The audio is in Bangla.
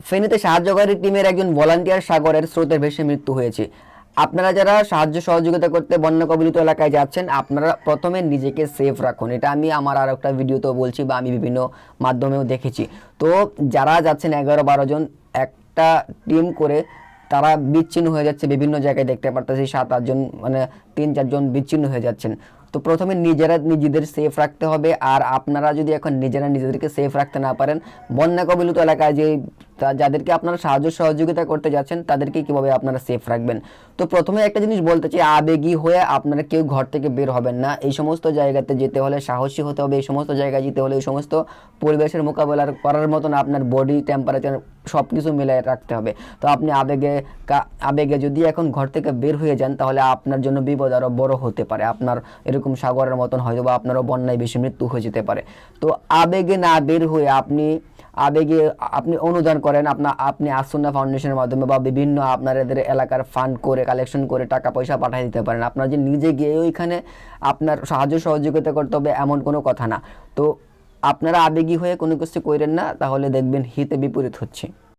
ফেনীতে সাহায্যকারী টিমের একজন ভলান্টিয়ার সাগরের স্রোতের ভেসে মৃত্যু হয়েছে। আপনারা যারা সাহায্য সহযোগিতা করতে বন্যা কবলিত এলাকায় যাচ্ছেন, আপনারা প্রথমে নিজেকে সেফ রাখুন। এটা আমি আমার আর একটা ভিডিওতেও বলছি বা আমি বিভিন্ন মাধ্যমেও দেখেছি। তো যারা যাচ্ছেন এগারো বারো জন, একটা টিম করে তারা বিচ্ছিন্ন হয়ে যাচ্ছে, বিভিন্ন জায়গায় দেখতে পারতেছি সাত আটজন মানে তিন চারজন বিচ্ছিন্ন হয়ে যাচ্ছেন। তো প্রথমে নিজেরা নিজেদের সেফ রাখতে হবে। আর আপনারা যদি এখন নিজেরা নিজেদেরকে সেফ রাখতে না পারেন বন্যা কবলিত এলাকায় যে তা- যাদেরকে আপনারা সাহায্য সহযোগিতা করতে যাচ্ছেন, তাদেরকে কীভাবে আপনারা সেফ রাখবেন? তো প্রথমে একটা জিনিস বলতে চাই, আবেগী হয়ে আপনারা কেউ ঘর থেকে বের হবেন না। এই সমস্ত জায়গাতে যেতে হলে সাহসী হতে হবে, এই সমস্ত জায়গায় যেতে হলে এই সমস্ত পরিবেশের মোকাবেলা করার মতন আপনার বডি টেম্পারেচার সব কিছু মিলিয়ে রাখতে হবে। তো আপনি আবেগে আবেগে যদি এখন ঘর থেকে বের হয়ে যান, তাহলে আপনার জন্য বিপদ আরও বড় হতে পারে। আপনার এরকম সাগরের মতন হয়তো বা আপনারও বন্যায় বেশি মৃত্যু হয়ে যেতে পারে। তো আবেগে না বের হয়ে আপনি আবেগে আপনি অনুদান করেন আপনার আপনি আসন্না ফাউন্ডেশনের মাধ্যমে বা বিভিন্ন আপনার এদের এলাকার ফান্ড করে কালেকশন করে টাকা পয়সা পাঠিয়ে দিতে পারেন। আপনার যে নিজে গিয়ে ওইখানে আপনার সাহায্য সহযোগিতা করতে হবে এমন কোনো কথা না। তো আপনারা আবেগী হয়ে কোনো কিছু করেন না, তাহলে দেখবেন হিতে বিপরীত হচ্ছে।